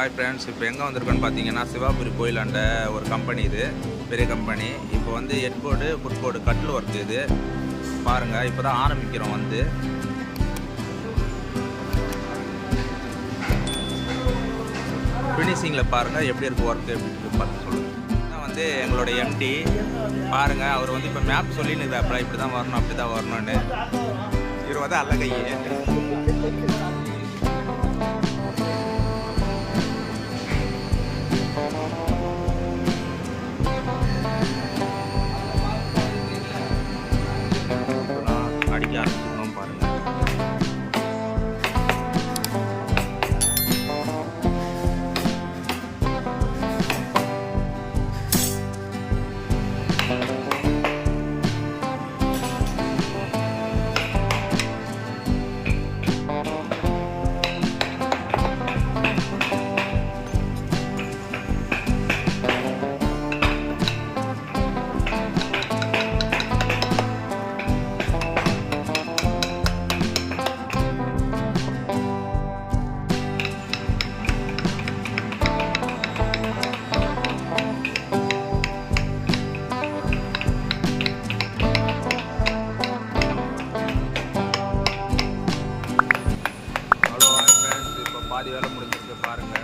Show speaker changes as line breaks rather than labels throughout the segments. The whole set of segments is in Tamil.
ஹாய் ஃப்ரெண்ட்ஸ் இப்போ எங்கே வந்திருக்கோன்னு பார்த்தீங்கன்னா சிவாபுரி கோயிலாண்ட ஒரு கம்பெனி இது. பெரிய கம்பெனி இப்போ வந்து ஹெட்போர்டு ஃபுட்போர்டு கட்டில் ஒர்க் இது. பாருங்கள் இப்போ தான் ஆரம்பிக்கிறோம் வந்து. ஃபினிஷிங்கில் பாருங்கள் எப்படி இருக்குது ஒர்க்கு எப்படி பார்த்து சொல்லுங்கள் வந்து எங்களோட எம்டி பாருங்கள் அவர் வந்து இப்போ மேப் சொல்லின்னு இருக்கிறாப்புல இப்படி தான் வரணும் அப்படி தான் வரணும்னு. இவர் வந்து 그러나 알지 않습니다. பாதி வேலை முடிஞ்சிருக்கு பாருங்க.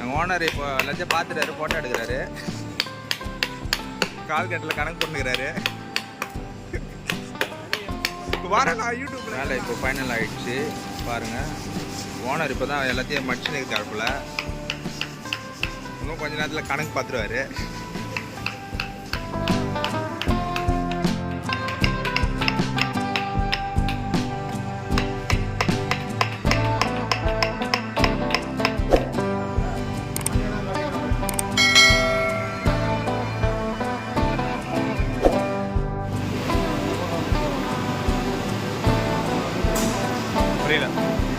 எங்கள் ஓனர் இப்போ லஞ்சம் பார்த்துட்டாரு ஃபோட்டோ எடுக்கிறாரு. கால் கட்டில் கணக்கு பண்ணுகிறாரு வரேன் யூடியூப்ல. வேலை இப்போ ஃபைனல் ஆயிடுச்சு. பாருங்க. ஓனர் இப்போ தான் எல்லாத்தையும் மடிச்சுன்னு இருக்காருப்புல இன்னும் கொஞ்ச நேரத்தில் கணக்கு பார்த்துருவாரு. 可以的